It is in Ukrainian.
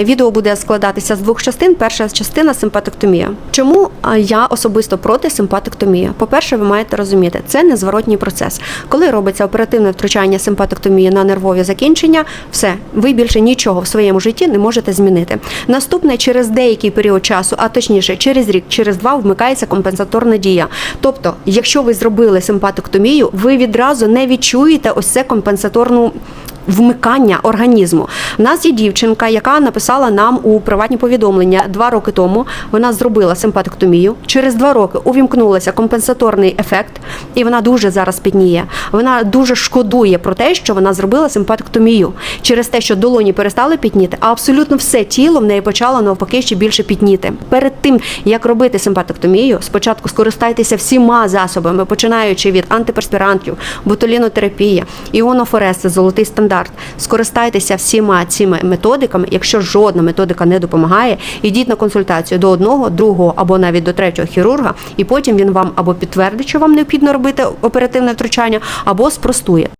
Відео буде складатися з двох частин. Перша частина симпатектомія. Чому я особисто проти симпатектомії? По-перше, ви маєте розуміти, це незворотній процес. Коли робиться оперативне втручання симпатектомії на нервові закінчення, все, ви більше нічого в своєму житті не можете змінити. Наступне через деякий період часу, а точніше через рік, через два, вмикається компенсаторна дія. Тобто, якщо ви зробили симпатектомію, ви відразу не відчуєте ось це компенсаторну вмикання організму. У нас є дівчинка, яка написала нам у приватні повідомлення два роки тому. Вона зробила симпатектомію. Через два роки увімкнулася компенсаторний ефект, і вона дуже зараз пітніє. Вона дуже шкодує про те, що вона зробила симпатектомію через те, що долоні перестали пітніти, а абсолютно все тіло в неї почало навпаки ще більше пітніти. Перед тим як робити симпатектомію, спочатку скористайтеся всіма засобами, починаючи від антиперспірантів, ботулінотерапія, іонофорез, золотий стандарт. Скористайтеся всіма цими методиками. Якщо жодна методика не допомагає, ідіть на консультацію до одного, другого або навіть до третього хірурга, і потім він вам або підтвердить, що вам необхідно робити оперативне втручання, або спростує.